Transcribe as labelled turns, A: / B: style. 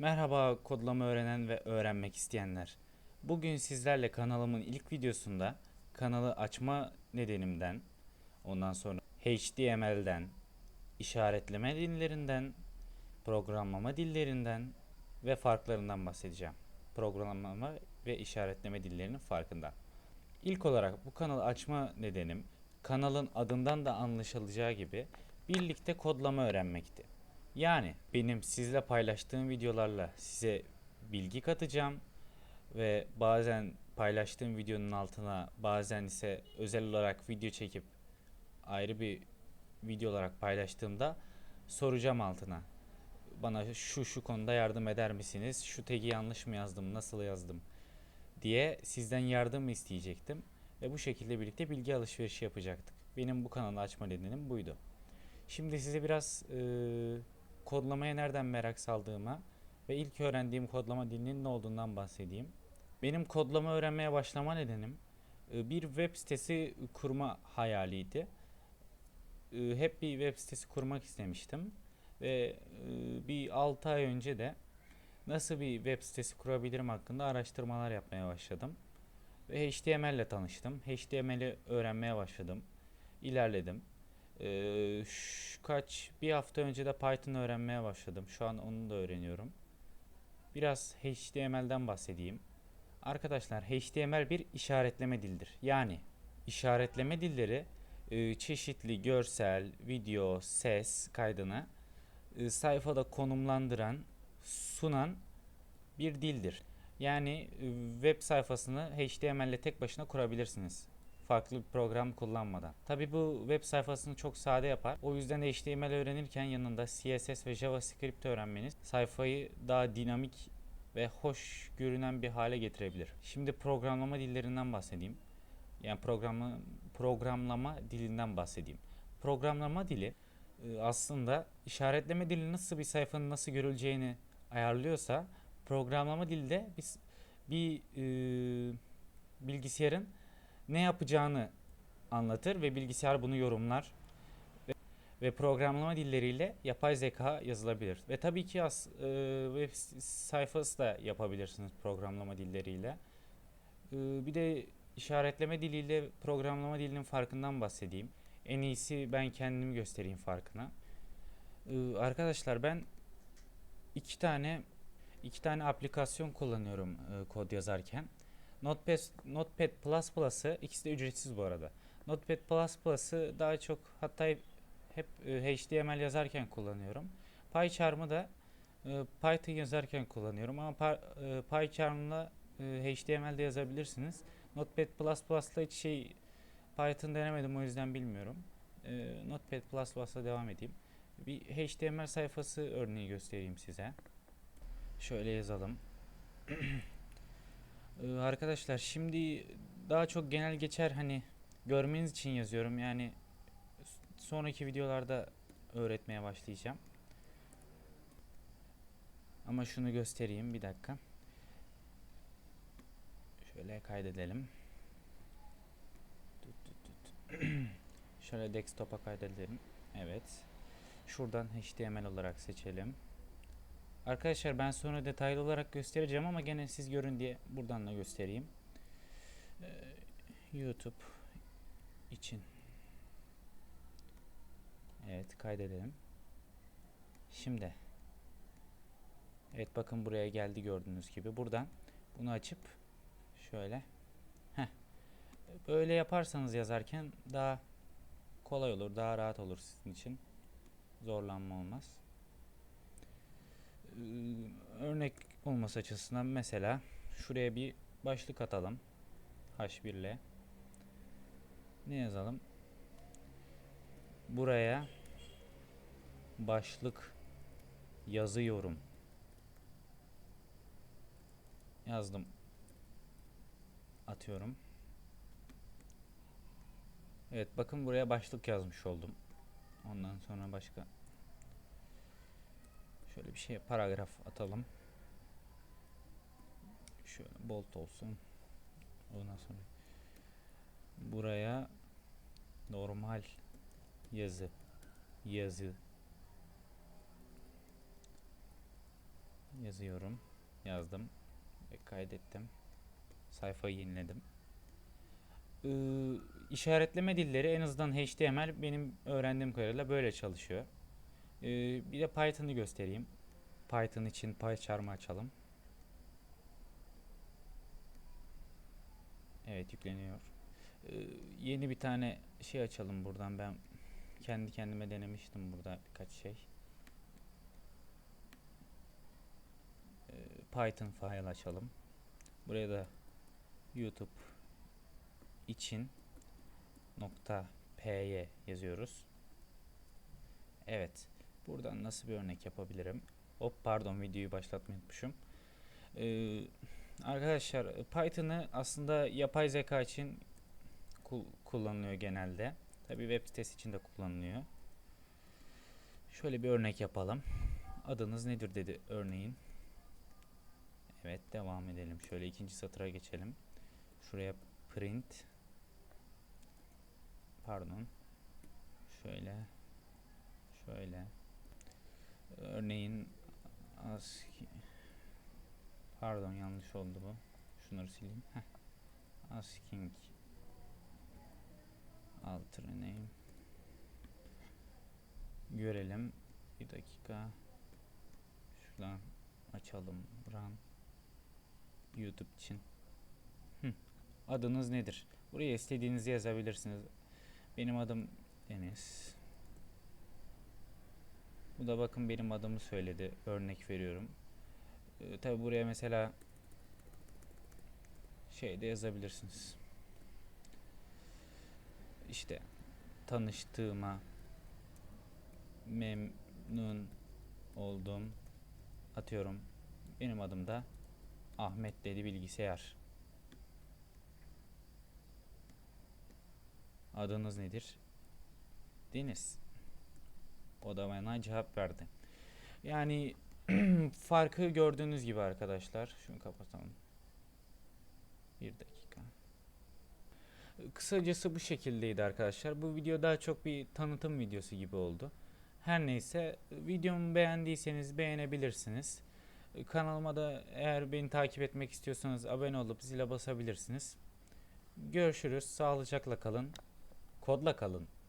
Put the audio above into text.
A: Merhaba kodlama öğrenen ve öğrenmek isteyenler. Bugün sizlerle kanalımın ilk videosunda kanalı açma nedenimden, ondan sonra HTML'den, işaretleme dillerinden, programlama dillerinden ve farklarından bahsedeceğim. Programlama ve işaretleme dillerinin farkından. İlk olarak bu kanalı açma nedenim kanalın adından da anlaşılacağı gibi birlikte kodlama öğrenmekti. Yani benim sizle paylaştığım videolarla size bilgi katacağım ve bazen paylaştığım videonun altına bazen ise özel olarak video çekip ayrı bir video olarak paylaştığımda soracağım altına. Bana şu şu konuda yardım eder misiniz? Şu tagi yanlış mı yazdım? Nasıl yazdım? diye sizden yardım isteyecektim ve bu şekilde birlikte bilgi alışverişi yapacaktık. Benim bu kanalı açma nedenim buydu. Şimdi size biraz e, kodlamaya nereden merak saldığıma ve ilk öğrendiğim kodlama dilinin ne olduğundan bahsedeyim. Benim kodlama öğrenmeye başlama nedenim e, bir web sitesi kurma hayaliydi. E, hep bir web sitesi kurmak istemiştim ve e, bir 6 ay önce de nasıl bir web sitesi kurabilirim hakkında araştırmalar yapmaya başladım. Ve HTML ile tanıştım. HTML'i öğrenmeye başladım. İlerledim. Ee, şu kaç bir hafta önce de Python öğrenmeye başladım. Şu an onu da öğreniyorum. Biraz HTML'den bahsedeyim. Arkadaşlar HTML bir işaretleme dildir. Yani işaretleme dilleri e, çeşitli görsel, video, ses kaydını e, sayfada konumlandıran, sunan bir dildir. Yani e, web sayfasını HTML ile tek başına kurabilirsiniz. Farklı bir program kullanmadan. Tabi bu web sayfasını çok sade yapar. O yüzden HTML öğrenirken yanında CSS ve JavaScript öğrenmeniz sayfayı daha dinamik ve hoş görünen bir hale getirebilir. Şimdi programlama dillerinden bahsedeyim. Yani programlama, programlama dilinden bahsedeyim. Programlama dili e, aslında işaretleme dili nasıl bir sayfanın nasıl görüleceğini ayarlıyorsa programlama dili de biz bir e, bilgisayarın ne yapacağını anlatır ve bilgisayar bunu yorumlar ve, ve programlama dilleriyle yapay zeka yazılabilir ve tabii ki as, e, web sayfası da yapabilirsiniz programlama dilleriyle. E, bir de işaretleme diliyle programlama dilinin farkından bahsedeyim. En iyisi ben kendimi göstereyim farkına. E, arkadaşlar ben iki tane iki tane aplikasyon kullanıyorum e, kod yazarken. Notepad, Notepad Plus Plus'ı ikisi de ücretsiz bu arada. Notepad Plus Plus'ı daha çok hatta hep, e, HTML yazarken kullanıyorum. PyCharm'ı da e, Python yazarken kullanıyorum ama e, PyCharm'la e, HTML'de yazabilirsiniz. Notepad Plus Plus'la hiç şey Python denemedim o yüzden bilmiyorum. E, Notepad Plus Plus'la devam edeyim. Bir HTML sayfası örneği göstereyim size. Şöyle yazalım. Ee, arkadaşlar şimdi daha çok genel geçer hani görmeniz için yazıyorum. Yani sonraki videolarda öğretmeye başlayacağım. Ama şunu göstereyim bir dakika. Şöyle kaydedelim. Şöyle desktop'a kaydedelim. Evet. Şuradan HTML olarak seçelim. Arkadaşlar ben sonra detaylı olarak göstereceğim ama gene siz görün diye buradan da göstereyim. Ee, YouTube için. Evet kaydedelim. Şimdi. Evet bakın buraya geldi gördüğünüz gibi. Buradan bunu açıp şöyle. Heh. Böyle yaparsanız yazarken daha kolay olur, daha rahat olur sizin için. Zorlanma olmaz. Örnek olması açısından mesela şuraya bir başlık atalım. H1 ile. Ne yazalım? Buraya başlık yazıyorum. Yazdım. Atıyorum. Evet bakın buraya başlık yazmış oldum. Ondan sonra başka Şöyle bir şey paragraf atalım. Şöyle bolt olsun. Ondan sonra buraya normal yazı yazı yazıyorum. Yazdım ve kaydettim. Sayfayı yeniledim. Ee, işaretleme dilleri en azından HTML benim öğrendiğim kadarıyla böyle çalışıyor. Ee, bir de Python'ı göstereyim. Python için PyCharm'ı açalım. Evet yükleniyor. Ee, yeni bir tane şey açalım buradan ben kendi kendime denemiştim burada birkaç şey. Ee, Python file açalım. Buraya da YouTube için nokta py yazıyoruz. Evet. Buradan nasıl bir örnek yapabilirim? Hop pardon videoyu başlatmayı unutmuşum. Ee, arkadaşlar Python'ı aslında yapay zeka için kul- kullanılıyor genelde. Tabi web sitesi için de kullanılıyor. Şöyle bir örnek yapalım. Adınız nedir dedi örneğin. Evet devam edelim. Şöyle ikinci satıra geçelim. Şuraya print pardon şöyle şöyle örneğin ASCII pardon yanlış oldu bu. Şunları sileyim. Heh. Asking alter name görelim. Bir dakika. Şuradan açalım. Run. YouTube için. Hı. Adınız nedir? Buraya istediğinizi yazabilirsiniz. Benim adım Deniz. Bu da bakın benim adımı söyledi. Örnek veriyorum. Ee, Tabi buraya mesela şey de yazabilirsiniz. İşte tanıştığıma memnun oldum. Atıyorum. Benim adım da Ahmet dedi bilgisayar. Adınız nedir? Deniz. O da bana cevap verdi. Yani farkı gördüğünüz gibi arkadaşlar. Şunu kapatalım. Bir dakika. Kısacası bu şekildeydi arkadaşlar. Bu video daha çok bir tanıtım videosu gibi oldu. Her neyse videomu beğendiyseniz beğenebilirsiniz. Kanalıma da eğer beni takip etmek istiyorsanız abone olup zile basabilirsiniz. Görüşürüz. Sağlıcakla kalın. Kodla kalın.